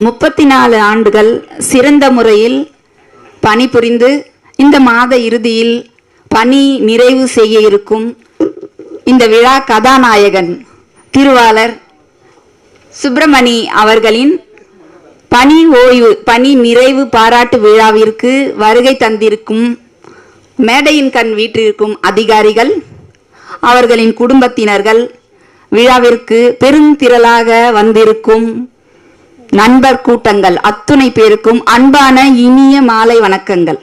முப்பத்தி நாலு ஆண்டுகள் சிறந்த முறையில் பணிபுரிந்து இந்த மாத இறுதியில் பணி நிறைவு செய்ய இருக்கும் இந்த விழா கதாநாயகன் திருவாளர் சுப்பிரமணி அவர்களின் பணி ஓய்வு பணி நிறைவு பாராட்டு விழாவிற்கு வருகை தந்திருக்கும் மேடையின் கண் வீட்டிற்கும் அதிகாரிகள் அவர்களின் குடும்பத்தினர்கள் விழாவிற்கு பெருந்திரளாக வந்திருக்கும் நண்பர் கூட்டங்கள். அத்துணை பேருக்கும் அன்பான இனிய மாலை வணக்கங்கள்.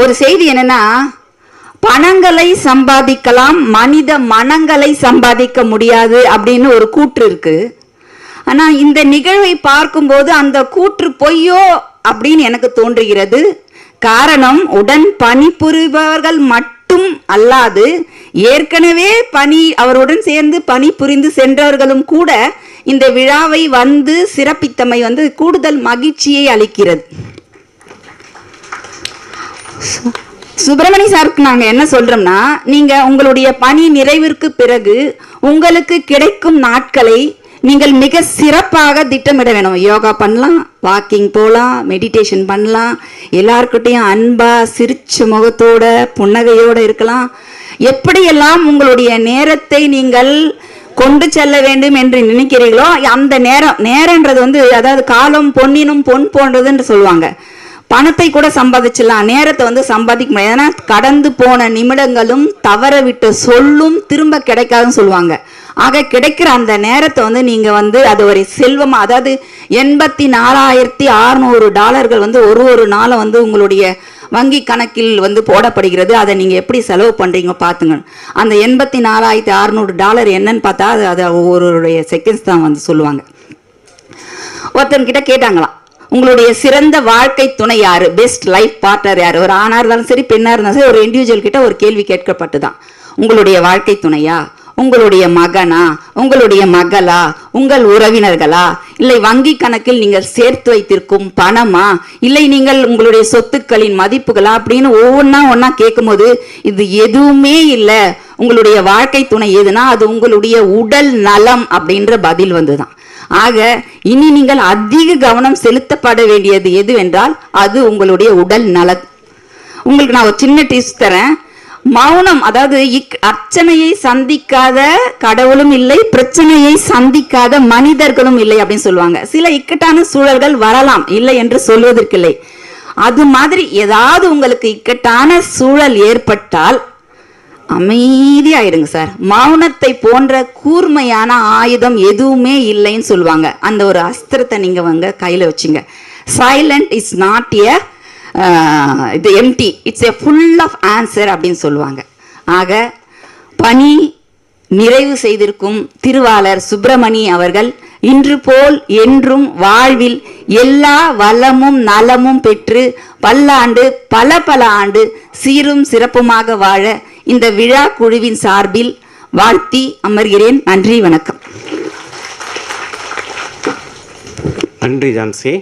ஒரு செய்தி என்னன்னா பணங்களை சம்பாதிக்கலாம் மனித மனங்களை சம்பாதிக்க முடியாது அப்படின்னு ஒரு கூற்று இருக்கு. ஆனா இந்த நிகழ்வை பார்க்கும்போது அந்த கூற்று பொய்யோ அப்படின்னு எனக்கு தோன்றுகிறது. காரணம் உடன் பணிபுரிபவர்கள் மட்டும் அல்லாது ஏற்கனவே பணி அவருடன் சேர்ந்து பணி புரிந்து சென்றவர்களும் கூட இந்த விழாவை வந்து சிறப்பித்தமை வந்து கூடுதல் மகிழ்ச்சியை அளிக்கிறது. சுப்பிரமணி சாருக்கு நாங்கள் என்ன சொல்றோம்னா நீங்க உங்களுடைய பணி நிறைவிற்கு பிறகு உங்களுக்கு கிடைக்கும் நாட்களை நீங்கள் மிக சிறப்பாக திட்டமிட வேணும். யோகா பண்ணலாம் வாக்கிங் போகலாம் மெடிடேஷன் பண்ணலாம் எல்லாருக்கிட்டையும் அன்பா சிரிச்ச முகத்தோட புன்னகையோட இருக்கலாம். எப்படியெல்லாம் உங்களுடைய நேரத்தை நீங்கள் கொண்டு செல்ல வேண்டும் என்று நினைக்கிறீர்களோ அந்த நேரம் நேரன்றது வந்து அதாவது காலம் பொன்னினும் பொன் போன்றதுன்னு சொல்லுவாங்க. பணத்தை கூட சம்பாதிச்சிடலாம் நேரத்தை வந்து சம்பாதிக்க முடியாது. ஏன்னா கடந்து போன நிமிடங்களும் தவற விட்ட சொல்லும் திரும்ப கிடைக்காதுன்னு சொல்லுவாங்க. ஆக கிடைக்கிற அந்த நேரத்தை வந்து நீங்க வந்து அது ஒரு செல்வமா அதாவது எண்பத்தி நாலாயிரத்தி அறுநூறு டாலர்கள் வந்து ஒரு ஒரு நாளை வந்து உங்களுடைய வங்கி கணக்கில் வந்து போடப்படுகிறது. அதை நீங்கள் எப்படி செலவு பண்ணுறீங்க பார்த்துங்க அந்த எண்பத்தி நாலாயிரத்தி அறுநூறு டாலர் என்னன்னு பார்த்தா அது அது ஒவ்வொருடைய செகண்ட்ஸ் தான் வந்து சொல்லுவாங்க. ஒருத்தன்கிட்ட கேட்டாங்களாம் உங்களுடைய சிறந்த வாழ்க்கை துணை யார்? பெஸ்ட் லைஃப் பார்ட்னர் யார்? ஒரு ஆணாக இருந்தாலும் சரி பெண்ணாக இருந்தாலும் சரி ஒரு இண்டிவிஜுவல் கிட்ட ஒரு கேள்வி கேட்கப்பட்டு தான் உங்களுடைய வாழ்க்கை துணையா? உங்களுடைய மகனா? உங்களுடைய மகளா? உங்கள் உறவினர்களா? இல்லை வங்கி கணக்கில் நீங்கள் சேர்த்து வைத்திருக்கும் பணமா? இல்லை நீங்கள் உங்களுடைய சொத்துக்களின் மதிப்புகளா? அப்படின்னு ஒவ்வொன்றா ஒன்றா கேட்கும்போது இது எதுவுமே இல்லை. உங்களுடைய வாழ்க்கை துணை எதுனா அது உங்களுடைய உடல் நலம் அப்படின்ற பதில் வந்துதான். ஆக இனி நீங்கள் அதிக கவனம் செலுத்தப்பட வேண்டியது எதுவென்றால் அது உங்களுடைய உடல் நலம் உங்களுக்கு நான் ஒரு சின்ன டிப்ஸ் தரேன். மௌனம் அதாவது இக் அர்ச்சனையை சந்திக்காத கடவுளும் இல்லை பிரச்சனையை சந்திக்காத மனிதர்களும் இல்லை அப்படின்னு சொல்லுவாங்க. சில இக்கட்டான சூழல்கள் வரலாம் இல்லை என்று சொல்வதற்கில்லை. அது மாதிரி ஏதாவது உங்களுக்கு இக்கட்டான சூழல் ஏற்பட்டால் அமைதியாயிருங்க சார். மௌனத்தை போன்ற கூர்மையான ஆயுதம் எதுவுமே இல்லைன்னு சொல்லுவாங்க. அந்த ஒரு அஸ்திரத்தை நீங்க வந்து கையில வச்சுங்க. சைலண்ட் இஸ் நாட் எ இது empty it's a full of answer அப்படின்னு சொல்லுவாங்க. ஆக பணி நிறைவு செய்திருக்கும் திருவாளர் சுப்பிரமணி அவர்கள் இன்று போல் என்றும் வாழ்வில் எல்லா வளமும் நலமும் பெற்று பல்லாண்டு பல பல ஆண்டு சீரும் சிறப்புமாக வாழ இந்த விழா குழுவின் சார்பில் வாழ்த்தி அமர்கிறேன். நன்றி வணக்கம். நன்றி ஜான்சி.